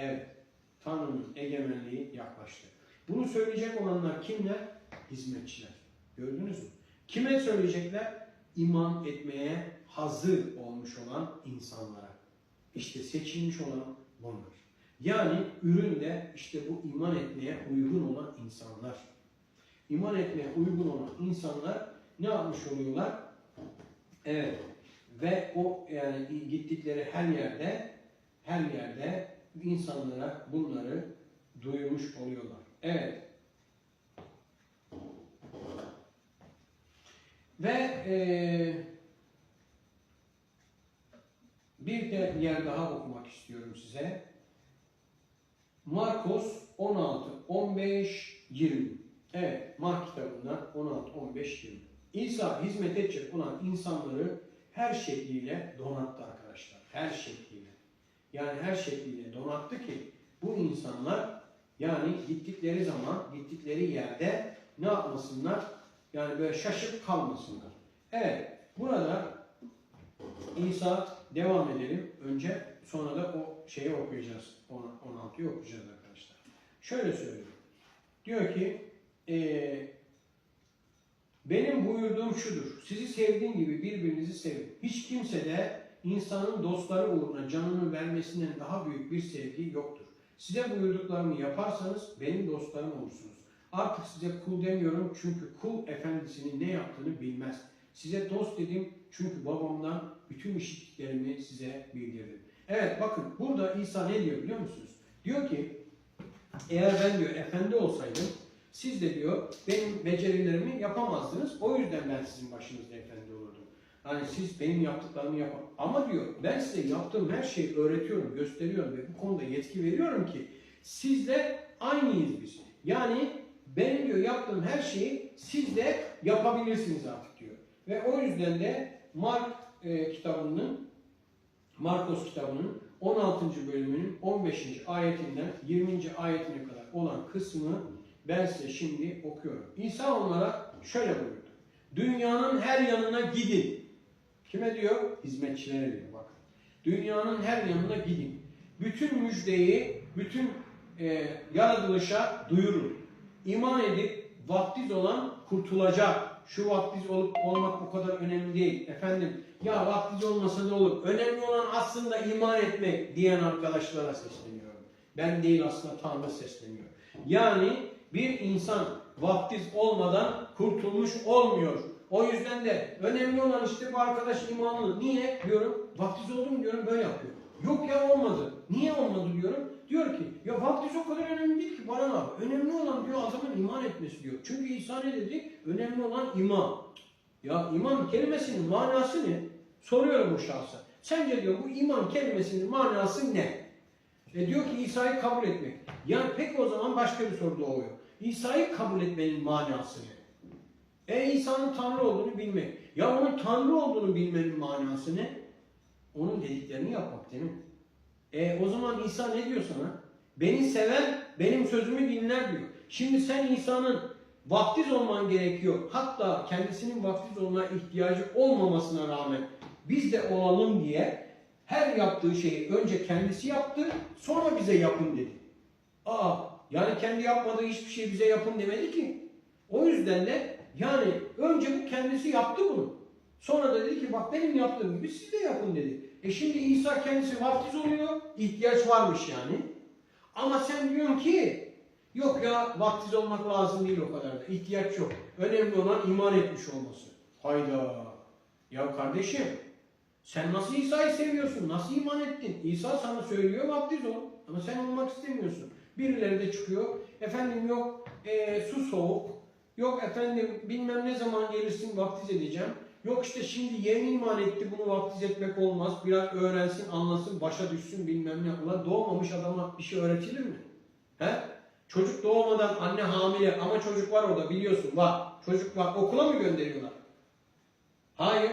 Evet. Tanrı'nın egemenliği yaklaştı. Bunu söyleyecek olanlar kimler? Hizmetçiler. Gördünüz mü? Kime söyleyecekler? İman etmeye hazır olmuş olan insanlara. İşte seçilmiş olan bunlar. Yani üründe işte bu iman etmeye uygun olan insanlar. İman etmeye uygun olan insanlar ne yapmış oluyorlar? Evet. Ve o yani gittikleri her yerde her yerde insanlara bunları duyurmuş oluyorlar. Evet. Ve eee bir de yer daha okumak istiyorum size. Markos 16, 15, 20. Evet, Mark kitabından 16, 15, 20. İsa hizmet edecek olan insanları her şekliyle donattı arkadaşlar. Her şekliyle. Yani her şekliyle donattı ki bu insanlar yani gittikleri zaman, gittikleri yerde ne yapmasınlar? Yani böyle şaşıp kalmasınlar. Evet, burada İsa devam edelim. Önce sonra da o şeyi okuyacağız. 16'yı okuyacağız arkadaşlar. Şöyle söylüyor. Diyor ki eee, benim buyurduğum şudur. Sizi sevdiğim gibi birbirinizi sevin. Hiç kimse de insanın dostları uğruna canını vermesinden daha büyük bir sevgi yoktur. Size buyurduklarımı yaparsanız benim dostlarım olursunuz. Artık size kul demiyorum çünkü kul efendisinin ne yaptığını bilmez. Size dost dedim çünkü babamdan bütün işittiklerimi size bildirdim. Evet bakın burada İsa ne diyor biliyor musunuz? Diyor ki eğer ben diyor efendi olsaydım siz de diyor benim becerilerimi yapamazdınız. O yüzden ben sizin başınızda efendi olurdum. Hani siz benim yaptıklarımı yapın. Ama diyor ben size yaptığım her şeyi öğretiyorum, gösteriyorum ve bu konuda yetki veriyorum ki sizle aynıyız biz. Yani benim diyor yaptığım her şeyi siz de yapabilirsiniz artık diyor. Ve o yüzden de Mark e, kitabının Markos kitabının 16. bölümünün 15. ayetinden 20. ayetine kadar olan kısmı ben size şimdi okuyorum. İsa onlara şöyle buyurdu. Dünyanın her yanına gidin. Kime diyor? Hizmetçilere diyor bak. Dünyanın her yanına gidin. Bütün müjdeyi, bütün e, yaratılışa duyurun. İman edip vaftiz olan kurtulacak. Şu vaftiz olup olmak bu kadar önemli değil. Efendim ya vaftiz olmasa ne olur? Önemli olan aslında iman etmek diyen arkadaşlara sesleniyorum. Ben değil aslında Tanrı sesleniyor. Yani bir insan vaftiz olmadan kurtulmuş olmuyor. O yüzden de önemli olan işte bu arkadaş imanlı. Niye? Diyorum. Vaftiz oldum diyorum böyle yapıyor. Yok ya olmadı. Niye olmadı diyorum. Diyor ki ya vaftiz o kadar önemli değil ki bana ne yap? Önemli olan diyor adamın iman etmesi diyor. Çünkü İsa ne dedi? Önemli olan iman. Ya iman kelimesinin manası ne? Soruyorum bu şahsa. Sence diyor bu iman kelimesinin manası ne? E diyor ki İsa'yı kabul etmek. Yani pek o zaman başka bir soru doğuyor. İsa'yı kabul etmenin manası ne? E İsa'nın Tanrı olduğunu bilmek. Ya onun Tanrı olduğunu bilmenin manası ne? Onun dediklerini yapmak değil mi? E o zaman İsa ne diyor sana? Beni seven benim sözümü dinler diyor. Şimdi sen İsa'nın vaftiz olman gerekiyor. Hatta kendisinin vaftiz olmaya ihtiyacı olmamasına rağmen biz de olalım diye her yaptığı şeyi önce kendisi yaptı, sonra bize yapın dedi. Aa, yani kendi yapmadığı hiçbir şey bize yapın demedi ki. O yüzden de yani önce bu kendisi yaptı bunu. Sonra da dedi ki bak benim yaptığım gibi siz de yapın dedi. E şimdi İsa kendisi vaftiz oluyor, ihtiyaç varmış yani. Ama sen diyorsun ki yok ya vaftiz olmak lazım değil o kadar da. ihtiyaç yok. Önemli olan iman etmiş olması. Hayda. Ya kardeşim sen nasıl İsa'yı seviyorsun? Nasıl iman ettin? İsa sana söylüyor vaftiz ol. Ama sen olmak istemiyorsun. Birileri de çıkıyor. Efendim yok e, su soğuk. Yok efendim bilmem ne zaman gelirsin vaftiz edeceğim. Yok işte şimdi yeni iman etti bunu vaftiz etmek olmaz. Biraz öğrensin, anlasın, başa düşsün bilmem ne. Ulan doğmamış adama bir şey öğretilir mi? He? Çocuk doğmadan anne hamile ama çocuk var orada biliyorsun var. Çocuk var. Okula mı gönderiyorlar? Hayır.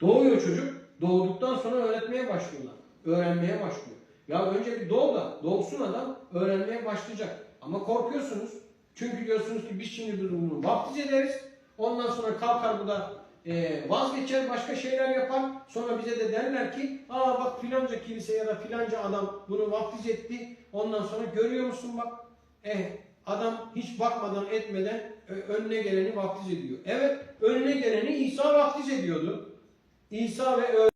Doğuyor çocuk. Doğduktan sonra öğretmeye başlıyorlar. Öğrenmeye başlıyor. Ya önce bir doğ da doğsun adam öğrenmeye başlayacak. Ama korkuyorsunuz. Çünkü diyorsunuz ki biz şimdi bunu vaftiz ederiz. Ondan sonra kalkar bu da e, vazgeçer, başka şeyler yapar. Sonra bize de derler ki, aa bak filanca kilise ya da filanca adam bunu vaftiz etti. Ondan sonra görüyor musun bak, eh adam hiç bakmadan etmeden ö- önüne geleni vaftiz ediyor. Evet, önüne geleni İsa vaftiz ediyordu. İsa ve